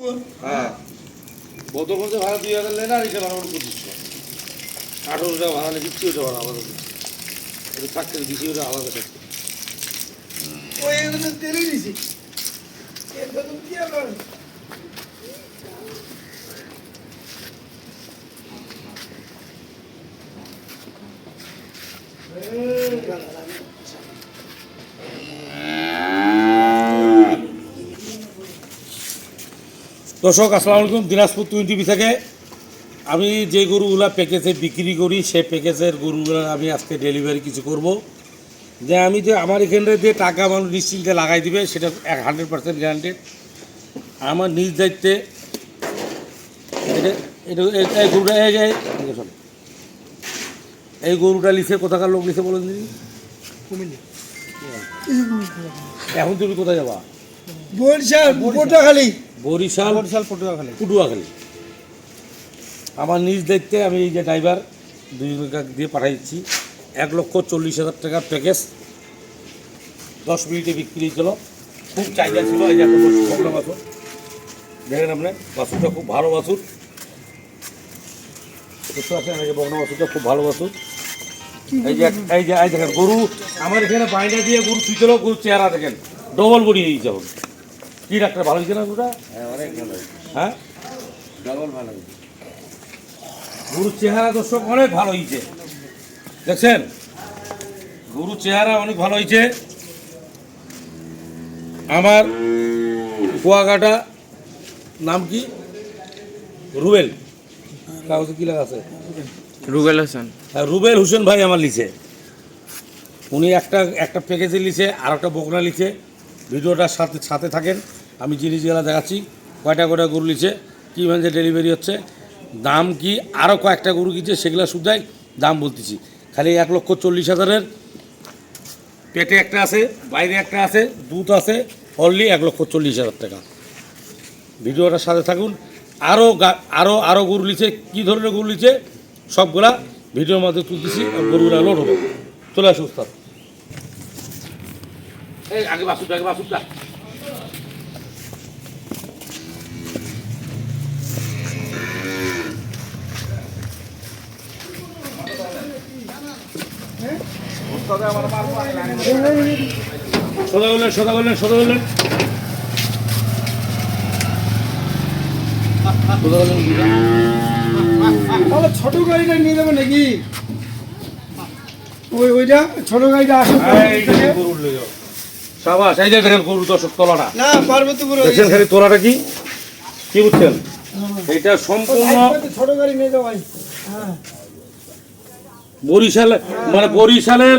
হ্যাঁ। গত বছর ভাড়া দুই হাজার নেন আর এটা ভাড়া পঁচিশ আঠারো টাকা ভাড়া নেই কিচ্ছু ওটা ভাড়া আলাদা এটা থাকতে দিচ্ছি ওটা আলাদা থাকতে ওই তেলে দিছি। কি দর্শক আসসালামু আলাইকুম। দিনাজপুর টুইন টিভি থেকে আমি যে গরুগুলা প্যাকেজে বিক্রি করি সেই প্যাকেজের গরুগুলো আমি আজকে ডেলিভারি কিছু করব। যে আমি যে আমার এখানে যে টাকা মানুষ নিশ্চিন্তে লাগাই দিবে সেটা এক হান্ড্রেড পার্সেন্ট গ্যারান্টেড আমার নিজ দায়িত্বে এটা এটা এই- গরুটা এই যে এদিকে শোনো। এই গরুটা লিখে কোথাকার লোক লিখে বলেন দিদি? এখন তুমি কোথায় যাবা? বরিশাল। পটুয়াখালী। বরিশাল বরিশাল পটুয়াখালী। পটুয়াখালী। আমার নিজ দায়িত্বে আমি এই যে ড্রাইভার দুজনকে দিয়ে পাঠাই দিচ্ছি এক লক্ষ চল্লিশ হাজার টাকার প্যাকেজ। দশ মিনিটে বিক্রি হয়েছিল। খুব চাহিদা ছিল এই যে একটা বাছুর দেখেন আপনি বাছুরটা খুব ভালো বাছুর বুঝতে পারছেন এই যে বগনা বাছুরটা খুব ভালো বাছুর এই যে এই যে এই দেখেন গরু আমার এখানে বাইনা দিয়ে গরু তুইছিল গরু চেহারা দেখেন ডবল বডি হয়ে যাবে কি ডাক্তার ভালো হয়েছে না গরুটা? হ্যাঁ অনেক ভালো হ্যাঁ? ডবল ভালো হয়েছে। গরুর চেহারা দর্শক অনেক ভালো হয়েছে। দেখছেন? গরুর চেহারা অনেক ভালো হয়েছে। আমার কুয়াকাটা নাম কি? রুবেল। কাগজে কি লেখা আছে? রুবেল হাসান। হ্যাঁ রুবেল হোসেন ভাই আমার লিখে উনি একটা একটা প্যাকেজে লিখে আর একটা বকনা লিখে ভিডিওটার সাথে সাথে থাকেন। আমি জিনিসগুলো দেখাচ্ছি। কয়টা কয়টা গরু লিখে কী মানে ডেলিভারি হচ্ছে, দাম কি আরও কয়েকটা গরু কিনছে, সেগুলো শুধাই দাম বলতেছি। খালি এক লক্ষ চল্লিশ হাজারের পেটে একটা আছে, বাইরে একটা আছে, দুধ আছে অনলি এক লক্ষ চল্লিশ হাজার টাকা। ভিডিওটার সাথে থাকুন। আরও আরও আরও গরু লিছে কী ধরনের গরু লিছে সবগুলা ভিডিওর মধ্যে তুলতেছি, আর গরুগুলা লোড হবে। চলে আসুন আগে বাসুটা আগে বাসুটা সোজা করলেন সোজা করলেন সোজা করলেন। তাহলে ছোট গাড়িটা নিয়ে যাবে নাকি? ওই ওইটা ছোট গাড়িটা আসে এই যে গরুর লইয়া। সাবাস এই যে দেখেন গরু দর্শক তলাটা। না পার্বতীপুর দেখছেন খালি তোলাটা কি? কি বুঝছেন? এটা সম্পূর্ণ ছোট গাড়ি নিয়ে যাও ভাই। বরিশালে মানে বরিশালের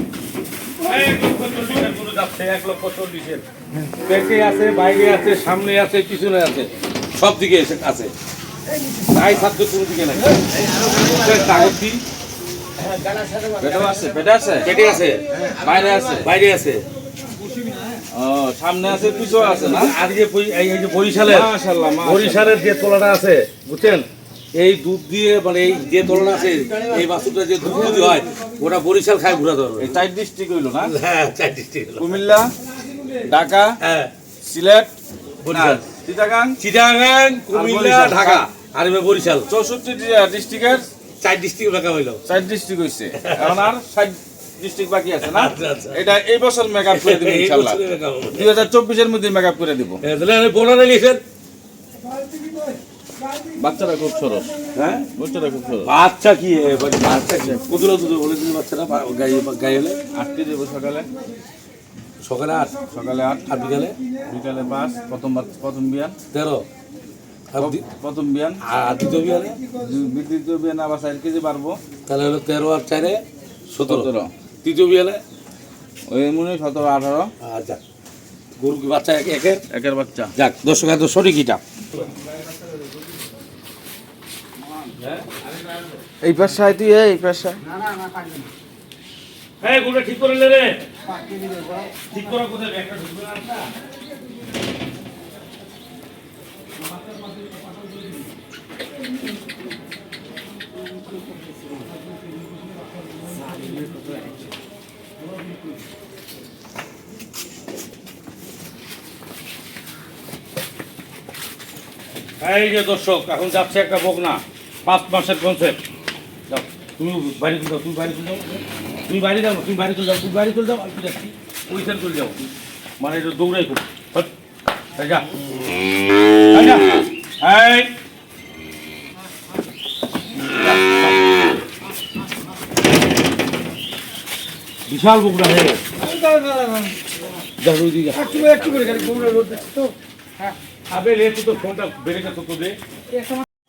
পেটে আছে বাইরে আছে সামনে আছে পিছনে আছে সব দিকে এসে আছে। তাই থাকবে কোনো দিকে নাই। কাগজ কি পেটে আছে? বাইরে আছে বাইরে আছে। সামনে আছে পিছনে আছে না? এই যে বরিশালের। বরিশালের যে তোলাটা আছে বুঝছেন? এই দুধ দিয়ে মানে এই যে তোলাটা আছে এই বাছুরটা যে দুধ যদি হয় ওটা বরিশাল খায় ঘুরা ধরবে এই চার ডিস্ট্রিক্ট হইল না? হ্যাঁ চার ডিস্ট্রিক্ট কুমিল্লা ঢাকা হ্যাঁ। সিলেট বরিশাল। চিটাগাং চিটাগাং কুমিল্লা ঢাকা। আর এবার বরিশাল। চৌষট্টি ডিস্ট্রিক্টের চার ডিস্ট্রিক্ট ঢাকা হইল। চার ডিস্ট্রিক্ট হইছে। এখন আর ষাট ডিস্ট্রিক্ট বাকি আছে না? আচ্ছা, আচ্ছা। এটা এই বছর মেকআপ করে দিব এই ইনশাআল্লাহ বছরে ঢাকা হবে। দুই হাজার চব্বিশের মধ্যে মেকআপ করে দিব। হ্যাঁ, তাহলে বোনারে লিখেন। বাচ্চারা খুব সরস। হ্যাঁ? বাচ্চারা খুব সরস। বাচ্চা কি? বাচ্চা কি? কুদুরা দুধ বলে দিন বাচ্চারা গায়ে গায়ে হলে। আটকে দেবো সকালে? সকালে আট। সকালে আট। আর বিকালে? বিকালে পাঁচ প্রথম প্রথম বিয়ান। তেরো। প্রথম বিয়ান। আর দ্বিতীয় দ্বি- দ্বিতীয় বিয়ান আবার চার কেজি বাড়বো। তাহলে হলো তেরো আর চারে সতেরো। তৃতীয় বিয়ালে ওই মনে সতেরো আঠারো। আচ্ছা। গরু বাচ্চা এক একের একের বাচ্চা। যাক দর্শক এত সঠিক এটা এই পাশায় তুই, এই পাশায়। হ্যাঁ না ঠিক করে রে। ঠিক না এই যে দর্শক, এখন যাচ্ছে একটা বকনা। পাঁচ মাসের কনসেপ্ট যাও তুমি বাড়ি তুলে যাও তুমি বাড়ি তুলে যাও। তুমি বাড়ি যাও তুমি বাড়ি তুলে যাও তুমি বাড়ি তুলে যাও আমি যাচ্ছি। ওইখানে তুলে যাও। মানে এটা দৌড়াই যা। এই বিশাল বকনা হয়ে গেছে। একটু করে করে তো হ্যাঁ আবে রে তো ফোনটা বেড়ে গেছে তো দে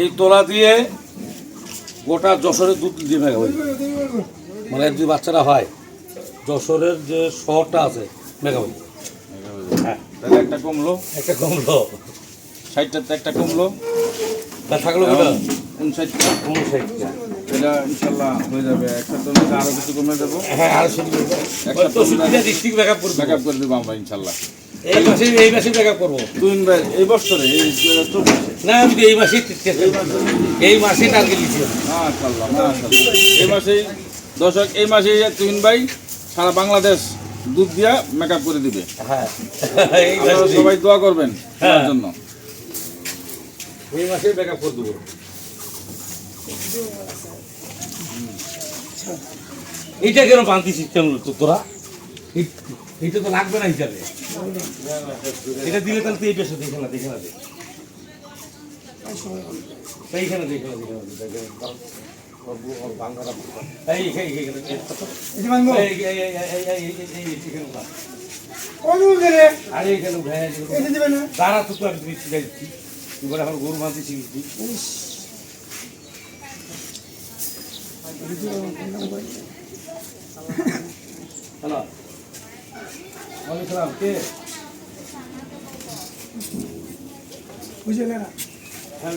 এই তোলা দিয়ে গোটা যশোরের দুধ দিয়ে মেঘা হই মানে যদি বাচ্চারা হয় যশোরের যে শহরটা আছে মেঘা হই হ্যাঁ। তাহলে একটা কমলো। একটা কমলো। ষাটটাতে একটা কমলো। তা থাকল কোটা উনষাটটা উনষাটটা এটা ইনশাল্লাহ হয়ে যাবে। একটা তো মধ্যে আরও কিছু কমে দেবো। হ্যাঁ আর শুধু একটা তো সুবিধা ব্যাকআপ করবে ব্যাক আপ করে দেবো আমরা ইনশাল্লাহ। এই মাসে এই মাসে ব্যাকআপ করব। তুই এই বছরে না আমি এই মাসে এই মাসে টার্গেট দিচ্ছি। এই মাসেই দর্শক এই মাসে তুহিন ভাই সারা বাংলাদেশ দুধ দিয়া মেকআপ করে দিবে। হ্যাঁ। এই সবাই দোয়া করবেন হ্যাঁ। তার জন্য। এই মাসে ব্যাকআপ করে দেবো। এইটা কেন বান্তি সিস্টেম তোরা? এটা তো লাগবে না হিসাবে এটা দিলে তাহলে তুই পেশা দেখে না দেখে না দেখে এইখানে দেখে না দেখে তো আমি গরু মাঝে শিখেছি হ্যালো ওয়ালাইকুম কে? বুঝে গেলা হ্যাঁ